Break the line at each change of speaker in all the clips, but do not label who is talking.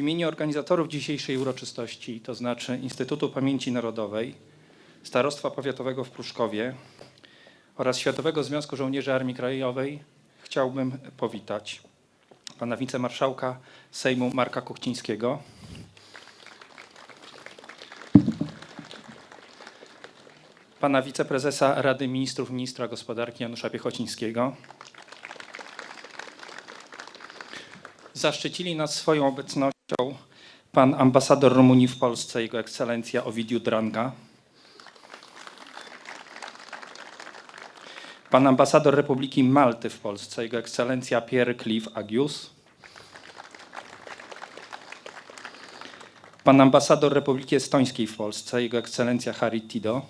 imieniu organizatorów dzisiejszej uroczystości, to znaczy Instytutu Pamięci Narodowej, Starostwa Powiatowego w Pruszkowie oraz Światowego Związku Żołnierzy Armii Krajowej chciałbym powitać pana wicemarszałka Sejmu Marka Kuchcińskiego, pana wiceprezesa Rady Ministrów, ministra gospodarki Janusza Piechocińskiego. Zaszczycili nas swoją obecnością pan ambasador Rumunii w Polsce, jego ekscelencja Ovidiu Dranga, pan ambasador Republiki Malty w Polsce, jego ekscelencja Pierre Cliff Agius, pan ambasador Republiki Estońskiej w Polsce, jego ekscelencja Harry Tido,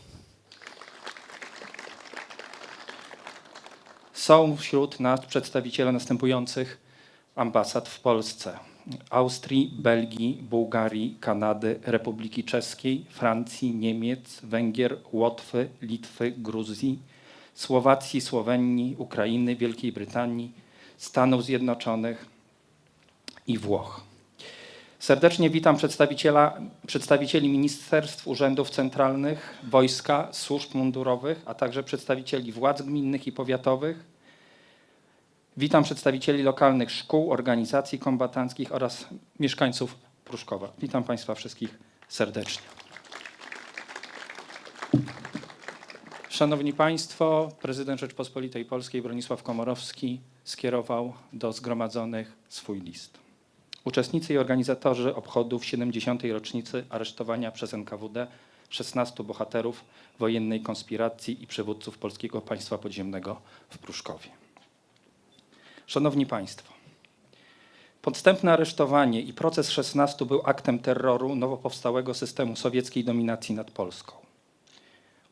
Są wśród nas przedstawiciele następujących ambasad w Polsce: Austrii, Belgii, Bułgarii, Kanady, Republiki Czeskiej, Francji, Niemiec, Węgier, Łotwy, Litwy, Gruzji, Słowacji, Słowenii, Ukrainy, Wielkiej Brytanii, Stanów Zjednoczonych i Włoch. Serdecznie witam przedstawicieli ministerstw, urzędów centralnych, wojska, służb mundurowych, a także przedstawicieli władz gminnych i powiatowych. Witam przedstawicieli lokalnych szkół, organizacji kombatanckich oraz mieszkańców Pruszkowa. Witam Państwa wszystkich serdecznie. Szanowni Państwo, prezydent Rzeczpospolitej Polskiej Bronisław Komorowski skierował do zgromadzonych swój list. Uczestnicy i organizatorzy obchodów 70. rocznicy aresztowania przez NKWD 16 bohaterów wojennej konspiracji i przywódców Polskiego Państwa Podziemnego w Pruszkowie. Szanowni Państwo, podstępne aresztowanie i proces 16 był aktem terroru nowo powstałego systemu sowieckiej dominacji nad Polską.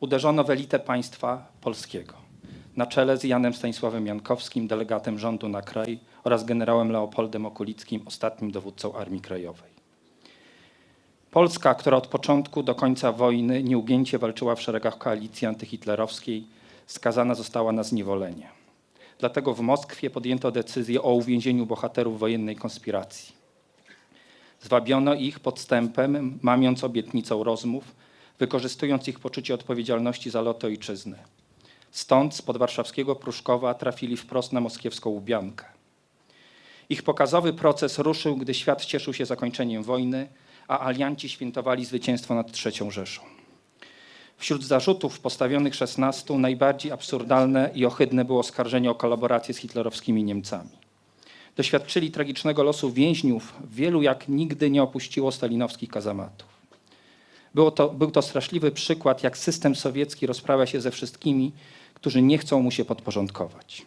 Uderzono w elitę państwa polskiego na czele z Janem Stanisławem Jankowskim, delegatem rządu na kraj oraz generałem Leopoldem Okulickim, ostatnim dowódcą Armii Krajowej. Polska, która od początku do końca wojny nieugięcie walczyła w szeregach koalicji antyhitlerowskiej, skazana została na zniewolenie. Dlatego w Moskwie podjęto decyzję o uwięzieniu bohaterów wojennej konspiracji. Zwabiono ich podstępem, mamiąc obietnicą rozmów, wykorzystując ich poczucie odpowiedzialności za lot ojczyzny. Stąd z podwarszawskiego Pruszkowa trafili wprost na moskiewską Łubiankę. Ich pokazowy proces ruszył, gdy świat cieszył się zakończeniem wojny, a alianci świętowali zwycięstwo nad III Rzeszą. Wśród zarzutów postawionych 16 najbardziej absurdalne i ohydne było oskarżenie o kolaborację z hitlerowskimi Niemcami. Doświadczyli tragicznego losu więźniów, wielu jak nigdy nie opuściło stalinowskich kazamatów. Było to, był to straszliwy przykład, jak system sowiecki rozprawia się ze wszystkimi, którzy nie chcą mu się podporządkować.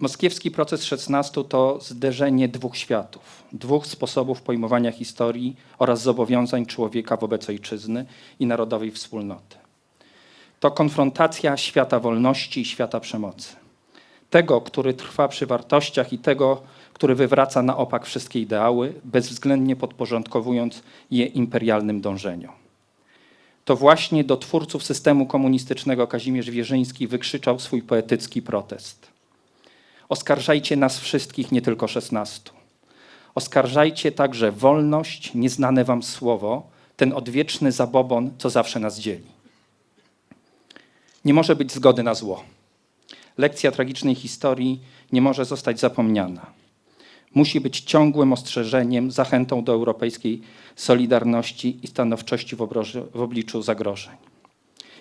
Moskiewski proces 16 to zderzenie dwóch światów, dwóch sposobów pojmowania historii oraz zobowiązań człowieka wobec ojczyzny i narodowej wspólnoty. To konfrontacja świata wolności i świata przemocy. Tego, który trwa przy wartościach i tego, który wywraca na opak wszystkie ideały, bezwzględnie podporządkowując je imperialnym dążeniom. To właśnie do twórców systemu komunistycznego Kazimierz Wierzyński wykrzyczał swój poetycki protest. Oskarżajcie nas wszystkich, nie tylko szesnastu. Oskarżajcie także wolność, nieznane wam słowo, ten odwieczny zabobon, co zawsze nas dzieli. Nie może być zgody na zło. Lekcja tragicznej historii nie może zostać zapomniana. Musi być ciągłym ostrzeżeniem, zachętą do europejskiej solidarności i stanowczości w, obliczu zagrożeń.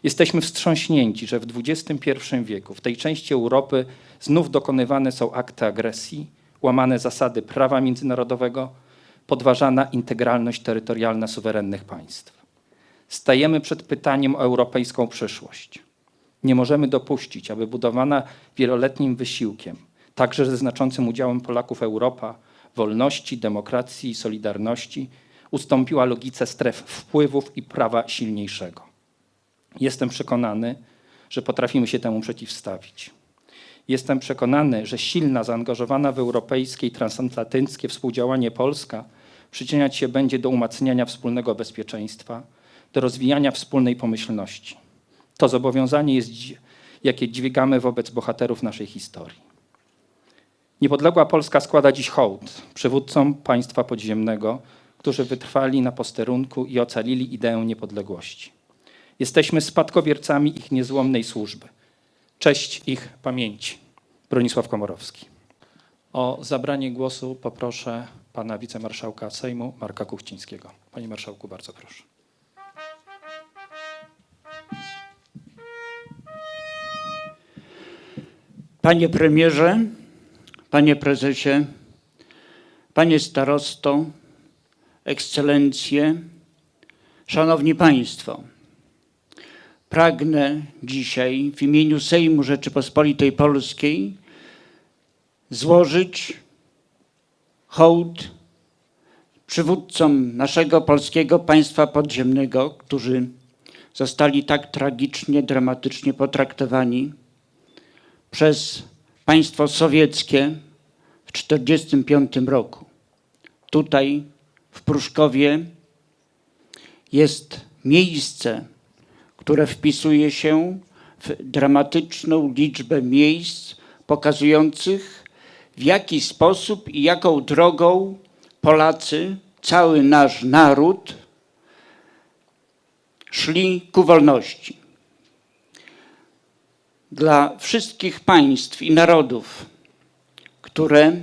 Jesteśmy wstrząśnięci, że w XXI wieku w tej części Europy znów dokonywane są akty agresji, łamane zasady prawa międzynarodowego, podważana integralność terytorialna suwerennych państw. Stajemy przed pytaniem o europejską przyszłość. Nie możemy dopuścić, aby budowana wieloletnim wysiłkiem, także ze znaczącym udziałem Polaków Europa, wolności, demokracji i solidarności, ustąpiła logice stref wpływów i prawa silniejszego. Jestem przekonany, że potrafimy się temu przeciwstawić. Jestem przekonany, że silna, zaangażowana w europejskie i transatlantyckie współdziałanie Polska przyczyniać się będzie do umacniania wspólnego bezpieczeństwa, do rozwijania wspólnej pomyślności. To zobowiązanie jest, jakie dźwigamy wobec bohaterów naszej historii. Niepodległa Polska składa dziś hołd przywódcom państwa podziemnego, którzy wytrwali na posterunku i ocalili ideę niepodległości. Jesteśmy spadkobiercami ich niezłomnej służby. Cześć ich pamięci. Bronisław Komorowski. O zabranie głosu poproszę pana wicemarszałka Sejmu Marka Kuchcińskiego. Panie marszałku, bardzo proszę.
Panie premierze, panie prezesie, panie starosto, ekscelencje, szanowni państwo. Pragnę dzisiaj w imieniu Sejmu Rzeczypospolitej Polskiej złożyć hołd przywódcom naszego polskiego państwa podziemnego, którzy zostali tak tragicznie, dramatycznie potraktowani przez państwo sowieckie w 1945 roku. Tutaj w Pruszkowie jest miejsce, które wpisuje się w dramatyczną liczbę miejsc pokazujących, w jaki sposób i jaką drogą Polacy, cały nasz naród szli ku wolności. Dla wszystkich państw i narodów, które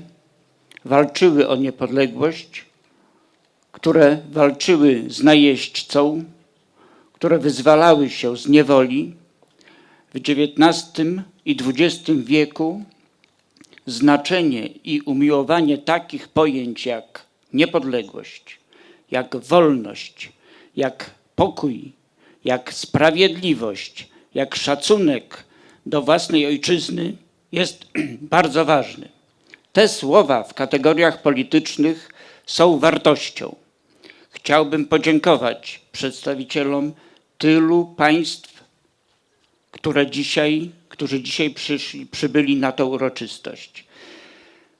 walczyły o niepodległość, które walczyły z najeźdźcą, które wyzwalały się z niewoli, w XIX i XX wieku znaczenie i umiłowanie takich pojęć jak niepodległość, jak wolność, jak pokój, jak sprawiedliwość, jak szacunek do własnej ojczyzny jest bardzo ważny. Te słowa w kategoriach politycznych są wartością. Chciałbym podziękować przedstawicielom tylu państw, które dzisiaj, którzy dzisiaj przyszli, przybyli na tę uroczystość.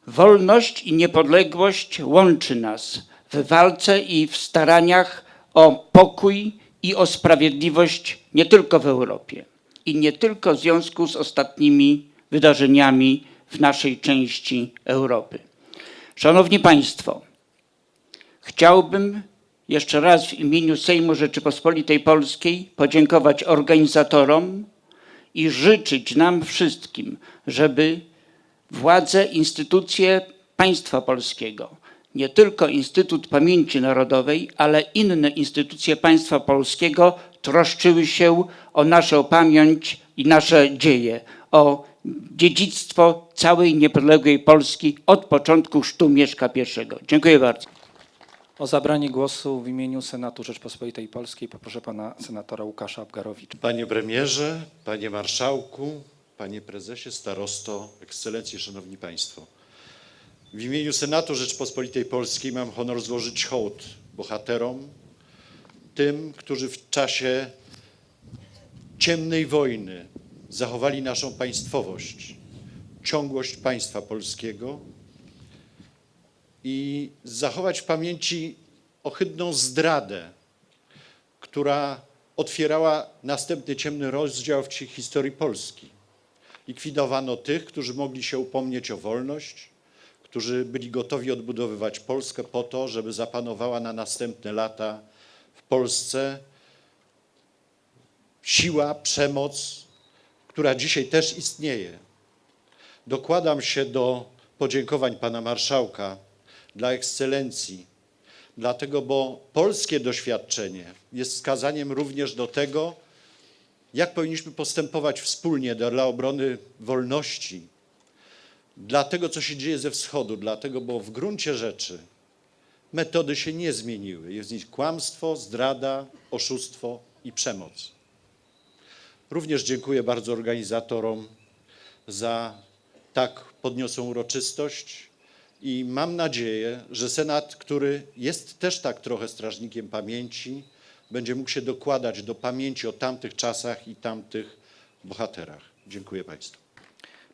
Wolność i niepodległość łączy nas w walce i w staraniach o pokój i o sprawiedliwość nie tylko w Europie i nie tylko w związku z ostatnimi wydarzeniami w naszej części Europy. Szanowni Państwo, chciałbym jeszcze raz w imieniu Sejmu Rzeczypospolitej Polskiej podziękować organizatorom i życzyć nam wszystkim, żeby władze, instytucje państwa polskiego, nie tylko Instytut Pamięci Narodowej, ale inne instytucje państwa polskiego troszczyły się o naszą pamięć i nasze dzieje, o dziedzictwo całej niepodległej Polski od początku sztu Mieszka I. Dziękuję bardzo.
O zabranie głosu w imieniu Senatu Rzeczpospolitej Polskiej poproszę pana senatora Łukasza Abgarowicza.
Panie premierze, panie marszałku, panie prezesie, starosto, ekscelencje, szanowni państwo. W imieniu Senatu Rzeczpospolitej Polskiej mam honor złożyć hołd bohaterom, tym, którzy w czasie ciemnej wojny zachowali naszą państwowość, ciągłość państwa polskiego i zachować w pamięci ohydną zdradę, która otwierała następny ciemny rozdział w historii Polski. Likwidowano tych, którzy mogli się upomnieć o wolność, którzy byli gotowi odbudowywać Polskę po to, żeby zapanowała na następne lata w Polsce siła, przemoc, która dzisiaj też istnieje. Dokładam się do podziękowań pana marszałka dla ekscelencji, dlatego bo polskie doświadczenie jest wskazaniem również do tego, jak powinniśmy postępować wspólnie dla obrony wolności, dla tego, co się dzieje ze wschodu, dlatego bo w gruncie rzeczy metody się nie zmieniły. Jest w nich kłamstwo, zdrada, oszustwo i przemoc. Również dziękuję bardzo organizatorom za tak podniosłą uroczystość i mam nadzieję, że Senat, który jest też tak trochę strażnikiem pamięci, będzie mógł się dokładać do pamięci o tamtych czasach i tamtych bohaterach. Dziękuję Państwu.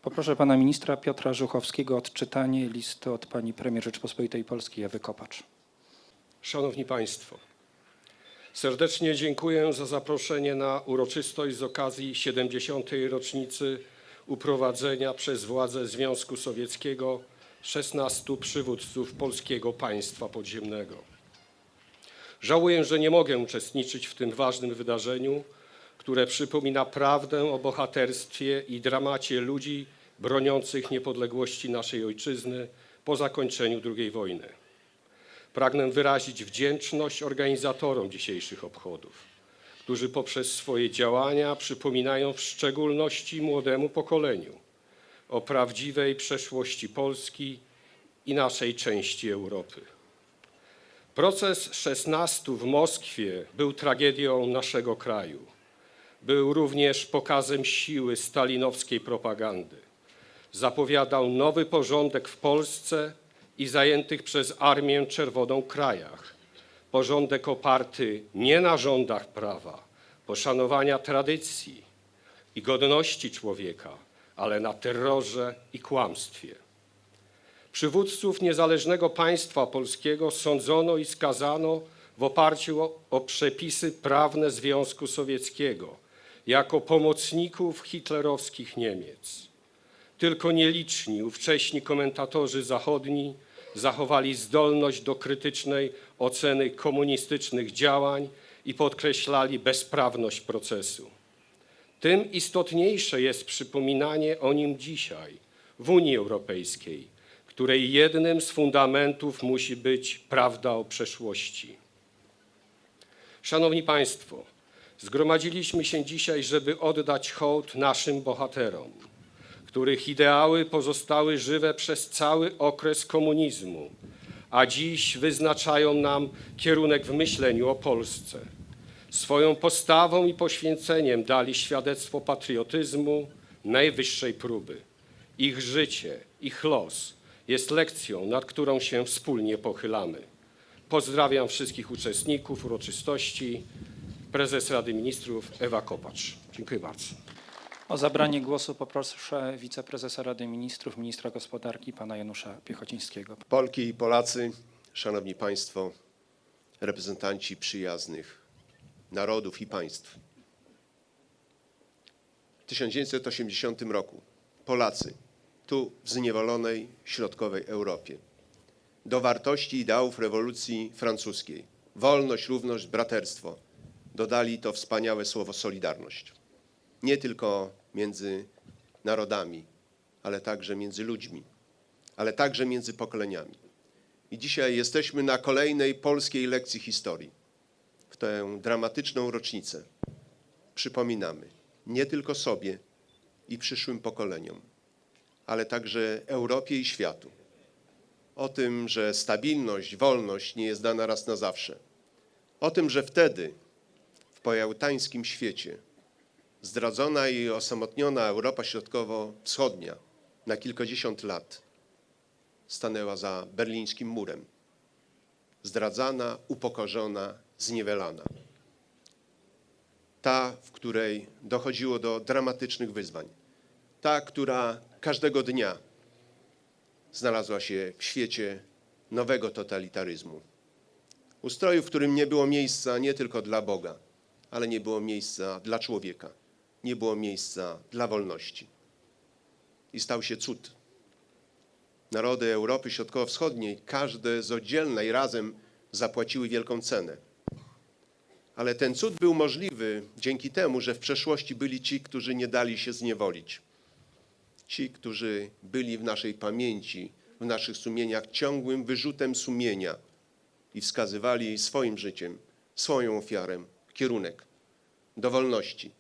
Poproszę pana ministra Piotra Żuchowskiego o odczytanie listy od pani premier Rzeczpospolitej Polskiej Ewy Kopacz.
Szanowni Państwo, serdecznie dziękuję za zaproszenie na uroczystość z okazji 70. rocznicy uprowadzenia przez władze Związku Sowieckiego 16 przywódców polskiego państwa podziemnego. Żałuję, że nie mogę uczestniczyć w tym ważnym wydarzeniu, które przypomina prawdę o bohaterstwie i dramacie ludzi broniących niepodległości naszej ojczyzny po zakończeniu II wojny. Pragnę wyrazić wdzięczność organizatorom dzisiejszych obchodów, którzy poprzez swoje działania przypominają w szczególności młodemu pokoleniu o prawdziwej przeszłości Polski i naszej części Europy. Proces 16 w Moskwie był tragedią naszego kraju. Był również pokazem siły stalinowskiej propagandy. Zapowiadał nowy porządek w Polsce i zajętych przez Armię Czerwoną krajach. Porządek oparty nie na rządach prawa, poszanowania tradycji i godności człowieka, ale na terrorze i kłamstwie. Przywódców niezależnego państwa polskiego sądzono i skazano w oparciu o, o przepisy prawne Związku Sowieckiego jako pomocników hitlerowskich Niemiec. Tylko nieliczni ówcześni komentatorzy zachodni zachowali zdolność do krytycznej oceny komunistycznych działań i podkreślali bezprawność procesu. Tym istotniejsze jest przypominanie o nim dzisiaj w Unii Europejskiej, której jednym z fundamentów musi być prawda o przeszłości. Szanowni Państwo, zgromadziliśmy się dzisiaj, żeby oddać hołd naszym bohaterom, których ideały pozostały żywe przez cały okres komunizmu, a dziś wyznaczają nam kierunek w myśleniu o Polsce. Swoją postawą i poświęceniem dali świadectwo patriotyzmu najwyższej próby. Ich życie, ich los jest lekcją, nad którą się wspólnie pochylamy. Pozdrawiam wszystkich uczestników uroczystości. Prezes Rady Ministrów Ewa Kopacz. Dziękuję bardzo.
O zabranie głosu poproszę wiceprezesa Rady Ministrów, ministra gospodarki, pana Janusza Piechocińskiego.
Polki i Polacy, Szanowni Państwo, reprezentanci przyjaznych narodów i państw. W 1980 roku Polacy, tu w zniewolonej środkowej Europie, do wartości ideałów rewolucji francuskiej, wolność, równość, braterstwo, dodali to wspaniałe słowo solidarność. Nie tylko między narodami, ale także między ludźmi, ale także między pokoleniami. I dzisiaj jesteśmy na kolejnej polskiej lekcji historii. W tę dramatyczną rocznicę przypominamy nie tylko sobie i przyszłym pokoleniom, ale także Europie i światu. O tym, że stabilność, wolność nie jest dana raz na zawsze. O tym, że wtedy w pojałtańskim świecie zdradzona i osamotniona Europa Środkowo-Wschodnia na kilkadziesiąt lat stanęła za berlińskim murem. Zdradzana, upokorzona, zniewelana. Ta, w której dochodziło do dramatycznych wyzwań. Ta, która każdego dnia znalazła się w świecie nowego totalitaryzmu. Ustroju, w którym nie było miejsca nie tylko dla Boga, ale nie było miejsca dla człowieka. Nie było miejsca dla wolności. I stał się cud narody Europy Środkowo-Wschodniej, każde z oddzielna i razem zapłaciły wielką cenę. Ale ten cud był możliwy dzięki temu, że w przeszłości byli ci, którzy nie dali się zniewolić. Ci, którzy byli w naszej pamięci, w naszych sumieniach ciągłym wyrzutem sumienia i wskazywali swoim życiem, swoją ofiarę, kierunek do wolności,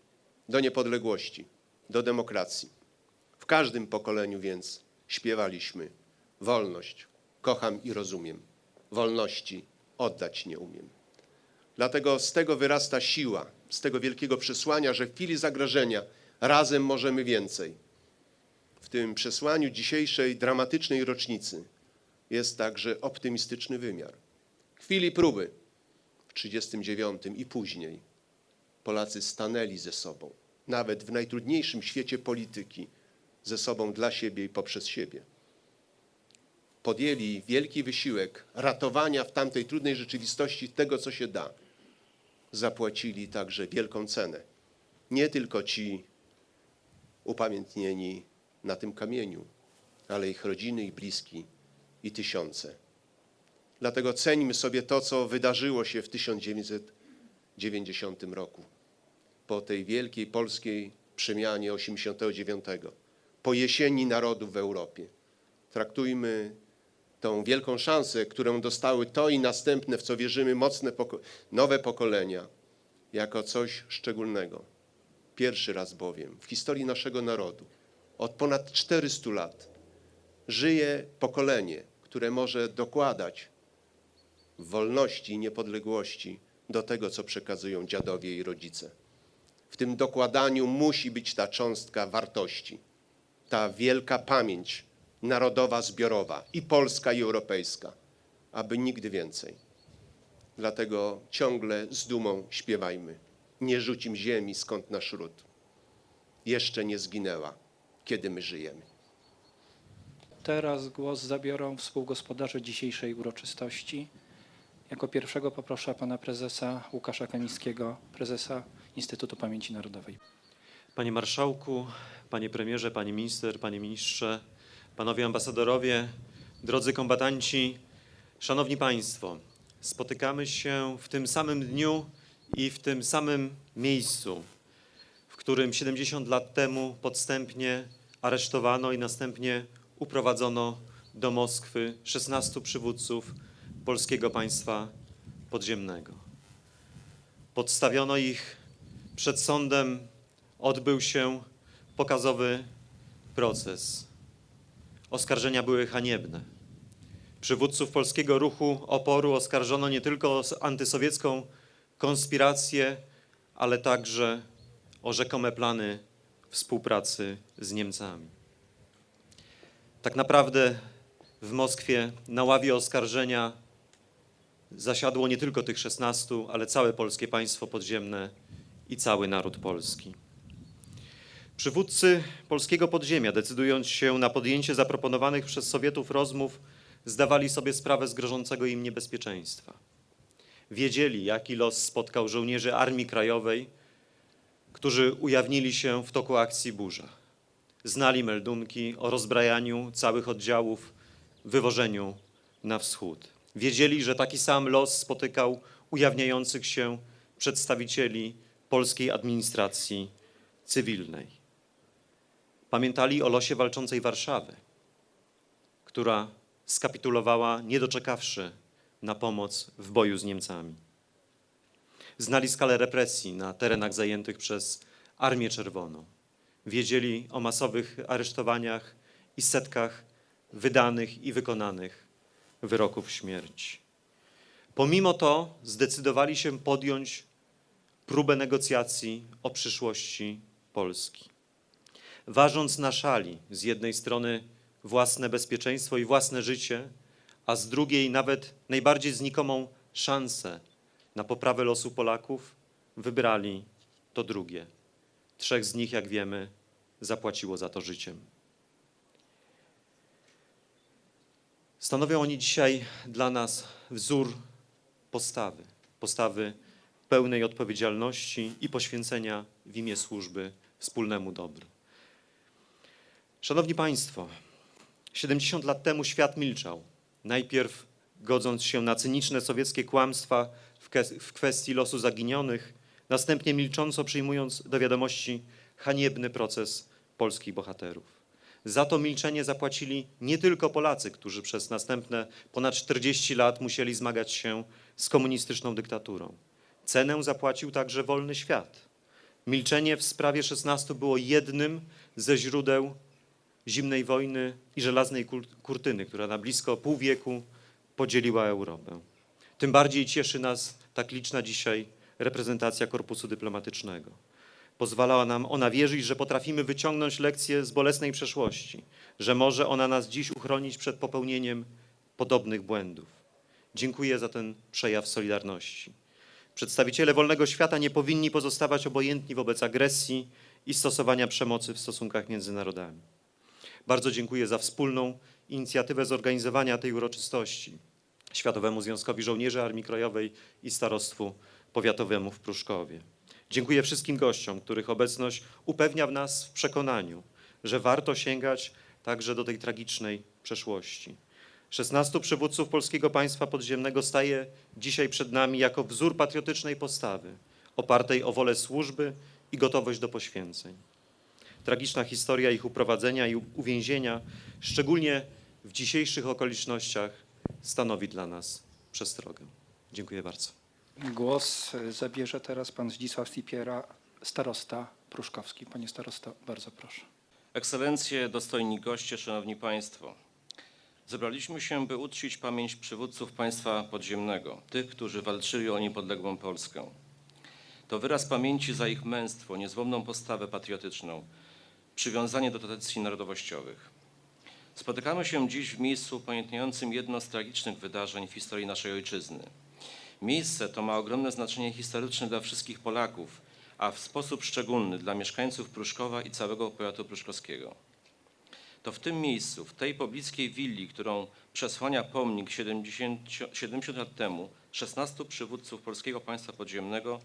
do niepodległości, do demokracji. W każdym pokoleniu więc śpiewaliśmy wolność, kocham i rozumiem, wolności oddać nie umiem. Dlatego z tego wyrasta siła, z tego wielkiego przesłania, że w chwili zagrożenia razem możemy więcej. W tym przesłaniu dzisiejszej dramatycznej rocznicy jest także optymistyczny wymiar. W chwili próby w 1939 i później Polacy stanęli ze sobą, nawet w najtrudniejszym świecie polityki, ze sobą dla siebie i poprzez siebie. Podjęli wielki wysiłek ratowania w tamtej trudnej rzeczywistości tego, co się da. Zapłacili także wielką cenę. Nie tylko ci upamiętnieni na tym kamieniu, ale ich rodziny i bliski i tysiące. Dlatego ceńmy sobie to, co wydarzyło się w 1990 roku, po tej wielkiej polskiej przemianie 89, po jesieni narodów w Europie. Traktujmy tą wielką szansę, którą dostały to i następne, w co wierzymy, mocne poko- nowe pokolenia, jako coś szczególnego. Pierwszy raz bowiem w historii naszego narodu od ponad 400 lat żyje pokolenie, które może dokładać wolności i niepodległości do tego, co przekazują dziadowie i rodzice. W tym dokładaniu musi być ta cząstka wartości, ta wielka pamięć narodowa, zbiorowa, i polska, i europejska, aby nigdy więcej. Dlatego ciągle z dumą śpiewajmy. Nie rzucim ziemi, skąd nasz ród. Jeszcze nie zginęła, kiedy my żyjemy.
Teraz głos zabiorą współgospodarze dzisiejszej uroczystości. Jako pierwszego poproszę pana prezesa Łukasza Kamińskiego, prezesa Instytutu Pamięci Narodowej.
Panie Marszałku, Panie Premierze, Pani Minister, Panie Ministrze, Panowie Ambasadorowie, drodzy kombatanci, Szanowni Państwo, spotykamy się w tym samym dniu i w tym samym miejscu, w którym 70 lat temu podstępnie aresztowano i następnie uprowadzono do Moskwy 16 przywódców polskiego państwa podziemnego. Podstawiono ich przed sądem odbył się pokazowy proces. Oskarżenia były haniebne. Przywódców polskiego ruchu oporu oskarżono nie tylko o antysowiecką konspirację, ale także o rzekome plany współpracy z Niemcami. Tak naprawdę w Moskwie na ławie oskarżenia zasiadło nie tylko tych 16, ale całe polskie państwo podziemne i cały naród polski. Przywódcy polskiego podziemia, decydując się na podjęcie zaproponowanych przez Sowietów rozmów, zdawali sobie sprawę z grożącego im niebezpieczeństwa. Wiedzieli, jaki los spotkał żołnierzy Armii Krajowej, którzy ujawnili się w toku akcji Burza. Znali meldunki o rozbrajaniu całych oddziałów, wywożeniu na wschód. Wiedzieli, że taki sam los spotykał ujawniających się przedstawicieli polskiej administracji cywilnej. Pamiętali o losie walczącej Warszawy, która skapitulowała, nie doczekawszy na pomoc w boju z Niemcami. Znali skalę represji na terenach zajętych przez Armię Czerwoną. Wiedzieli o masowych aresztowaniach i setkach wydanych i wykonanych wyroków śmierci. Pomimo to zdecydowali się podjąć próbę negocjacji o przyszłości Polski. Ważąc na szali z jednej strony własne bezpieczeństwo i własne życie, a z drugiej nawet najbardziej znikomą szansę na poprawę losu Polaków, wybrali to drugie. Trzech z nich, jak wiemy, zapłaciło za to życiem. Stanowią oni dzisiaj dla nas wzór postawy, postawy pełnej odpowiedzialności i poświęcenia w imię służby wspólnemu dobru. Szanowni Państwo, 70 lat temu świat milczał. Najpierw godząc się na cyniczne sowieckie kłamstwa w, kwestii losu zaginionych, następnie milcząco przyjmując do wiadomości haniebny proces polskich bohaterów. Za to milczenie zapłacili nie tylko Polacy, którzy przez następne ponad 40 lat musieli zmagać się z komunistyczną dyktaturą. Cenę zapłacił także wolny świat. Milczenie w sprawie 16 było jednym ze źródeł zimnej wojny i żelaznej kur- kurtyny, która na blisko pół wieku podzieliła Europę. Tym bardziej cieszy nas tak liczna dzisiaj reprezentacja korpusu dyplomatycznego. Pozwalała nam ona wierzyć, że potrafimy wyciągnąć lekcje z bolesnej przeszłości, że może ona nas dziś uchronić przed popełnieniem podobnych błędów. Dziękuję za ten przejaw solidarności. Przedstawiciele wolnego świata nie powinni pozostawać obojętni wobec agresji i stosowania przemocy w stosunkach między narodami. Bardzo dziękuję za wspólną inicjatywę zorganizowania tej uroczystości Światowemu Związkowi Żołnierzy Armii Krajowej i Starostwu Powiatowemu w Pruszkowie. Dziękuję wszystkim gościom, których obecność upewnia w nas w przekonaniu, że warto sięgać także do tej tragicznej przeszłości. 16 przywódców polskiego państwa podziemnego staje dzisiaj przed nami jako wzór patriotycznej postawy, opartej o wolę służby i gotowość do poświęceń. Tragiczna historia ich uprowadzenia i uwięzienia, szczególnie w dzisiejszych okolicznościach, stanowi dla nas przestrogę. Dziękuję bardzo.
Głos zabierze teraz pan Zdzisław Stipiera, starosta pruszkowski. Panie starosto, bardzo proszę.
Ekscelencje, dostojni goście, szanowni państwo. Zebraliśmy się, by uczcić pamięć przywódców państwa podziemnego, tych, którzy walczyli o niepodległą Polskę. To wyraz pamięci za ich męstwo, niezłomną postawę patriotyczną, przywiązanie do tradycji narodowościowych. Spotykamy się dziś w miejscu upamiętniającym jedno z tragicznych wydarzeń w historii naszej ojczyzny. Miejsce to ma ogromne znaczenie historyczne dla wszystkich Polaków, a w sposób szczególny dla mieszkańców Pruszkowa i całego powiatu pruszkowskiego. To w tym miejscu, w tej pobliskiej willi, którą przesłania pomnik 70, 70 lat temu, 16 przywódców polskiego państwa podziemnego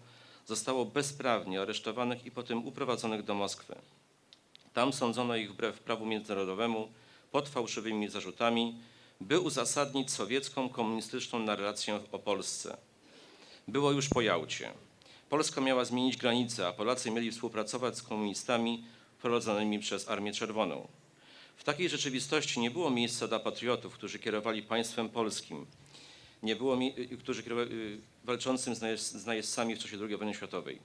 zostało bezprawnie aresztowanych i potem uprowadzonych do Moskwy. Tam sądzono ich wbrew prawu międzynarodowemu pod fałszywymi zarzutami, by uzasadnić sowiecką komunistyczną narrację o Polsce. Było już po Jałcie. Polska miała zmienić granice, a Polacy mieli współpracować z komunistami prowadzonymi przez Armię Czerwoną. W takiej rzeczywistości nie było miejsca dla patriotów, którzy kierowali państwem polskim, nie było, którzy kierowali, y, walczącym z najeźdźcami w czasie II wojny światowej.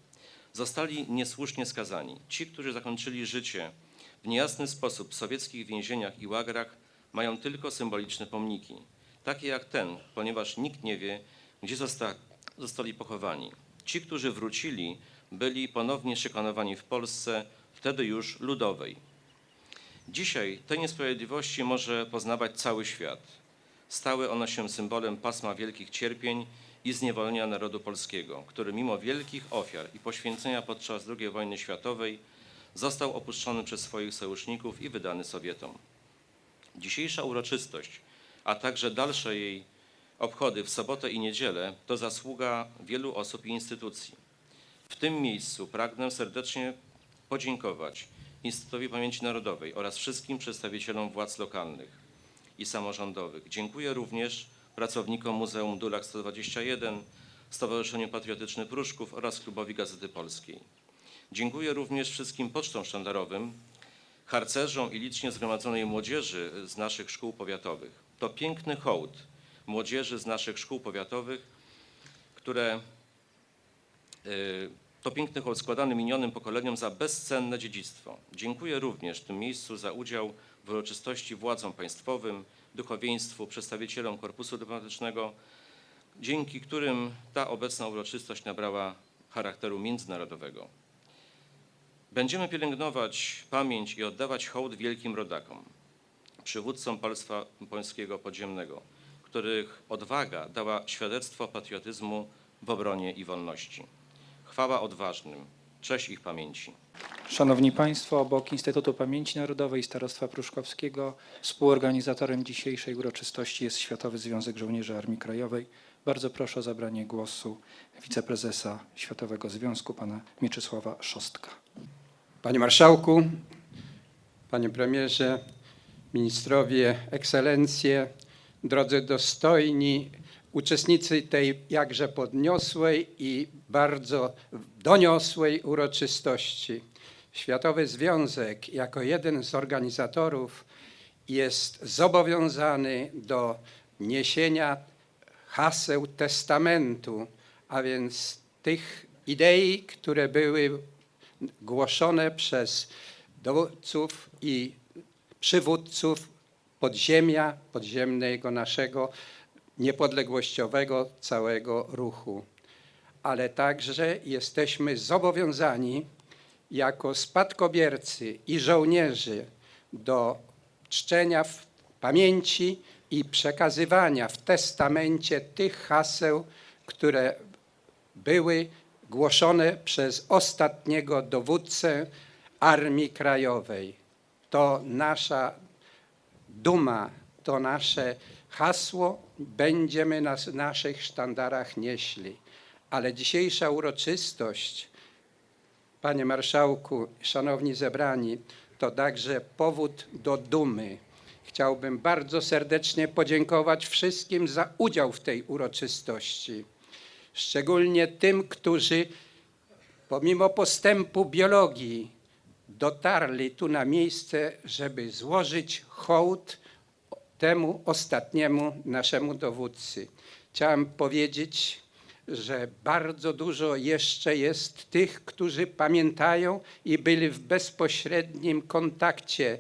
Zostali niesłusznie skazani. Ci, którzy zakończyli życie w niejasny sposób w sowieckich więzieniach i łagrach, mają tylko symboliczne pomniki, takie jak ten, ponieważ nikt nie wie, gdzie zosta- zostali pochowani. Ci, którzy wrócili, byli ponownie szykanowani w Polsce, wtedy już ludowej. Dzisiaj tej niesprawiedliwości może poznawać cały świat. Stały one się symbolem pasma wielkich cierpień i zniewolenia narodu polskiego, który mimo wielkich ofiar i poświęcenia podczas II wojny światowej został opuszczony przez swoich sojuszników i wydany Sowietom. Dzisiejsza uroczystość, a także dalsze jej obchody w sobotę i niedzielę to zasługa wielu osób i instytucji. W tym miejscu pragnę serdecznie podziękować Instytutowi Pamięci Narodowej oraz wszystkim przedstawicielom władz lokalnych i samorządowych. Dziękuję również pracownikom Muzeum Dulak 121, Stowarzyszeniu Patriotyczny Pruszków oraz Klubowi Gazety Polskiej. Dziękuję również wszystkim pocztom sztandarowym, harcerzom i licznie zgromadzonej młodzieży z naszych szkół powiatowych. To piękny hołd młodzieży z naszych szkół powiatowych, które y, to piękny hołd składany minionym pokoleniom za bezcenne dziedzictwo. Dziękuję również w tym miejscu za udział w uroczystości władzom państwowym, duchowieństwu, przedstawicielom Korpusu Dyplomatycznego, dzięki którym ta obecna uroczystość nabrała charakteru międzynarodowego. Będziemy pielęgnować pamięć i oddawać hołd wielkim rodakom, przywódcom państwa polskiego podziemnego, których odwaga dała świadectwo patriotyzmu w obronie i wolności. Chwała odważnym, cześć ich pamięci.
Szanowni Państwo, obok Instytutu Pamięci Narodowej i Starostwa Pruszkowskiego współorganizatorem dzisiejszej uroczystości jest Światowy Związek Żołnierzy Armii Krajowej. Bardzo proszę o zabranie głosu wiceprezesa Światowego Związku, pana Mieczysława Szostka.
Panie Marszałku, Panie Premierze, Ministrowie, Ekscelencje, drodzy dostojni uczestnicy tej jakże podniosłej i bardzo doniosłej uroczystości. Światowy Związek jako jeden z organizatorów jest zobowiązany do niesienia haseł testamentu, a więc tych idei, które były głoszone przez dowódców i przywódców podziemia, podziemnego naszego niepodległościowego całego ruchu. Ale także jesteśmy zobowiązani jako spadkobiercy i żołnierzy do czczenia w pamięci i przekazywania w testamencie tych haseł, które były głoszone przez ostatniego dowódcę Armii Krajowej. To nasza duma, to nasze hasło, będziemy na naszych sztandarach nieśli. Ale dzisiejsza uroczystość, Panie Marszałku, Szanowni Zebrani, to także powód do dumy. Chciałbym bardzo serdecznie podziękować wszystkim za udział w tej uroczystości, szczególnie tym, którzy pomimo postępu biologii dotarli tu na miejsce, żeby złożyć hołd temu ostatniemu naszemu dowódcy. Chciałem powiedzieć, że bardzo dużo jeszcze jest tych, którzy pamiętają i byli w bezpośrednim kontakcie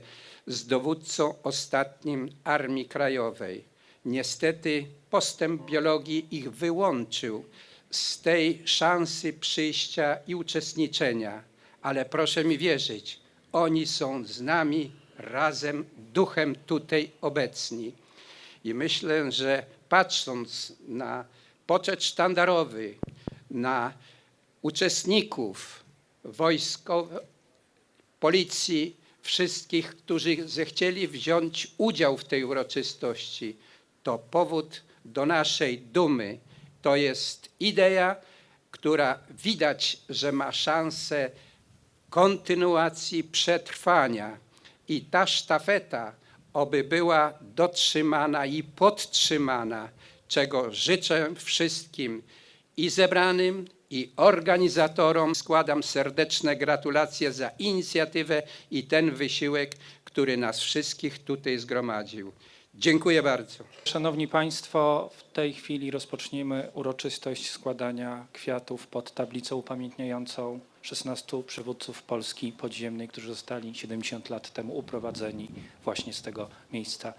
z dowódcą ostatnim Armii Krajowej. Niestety postęp biologii ich wyłączył z tej szansy przyjścia i uczestniczenia, ale proszę mi wierzyć, oni są z nami razem duchem tutaj obecni. I myślę, że patrząc na poczet sztandarowy, na uczestników wojskowych, policji, wszystkich, którzy zechcieli wziąć udział w tej uroczystości, to powód do naszej dumy. To jest idea, która widać, że ma szansę kontynuacji, przetrwania. I ta sztafeta, oby była dotrzymana i podtrzymana, czego życzę wszystkim i zebranym, i organizatorom. Składam serdeczne gratulacje za inicjatywę i ten wysiłek, który nas wszystkich tutaj zgromadził. Dziękuję bardzo.
Szanowni Państwo, w tej chwili rozpoczniemy uroczystość składania kwiatów pod tablicą upamiętniającą 16 przywódców Polski podziemnej, którzy zostali 70 lat temu uprowadzeni właśnie z tego miejsca.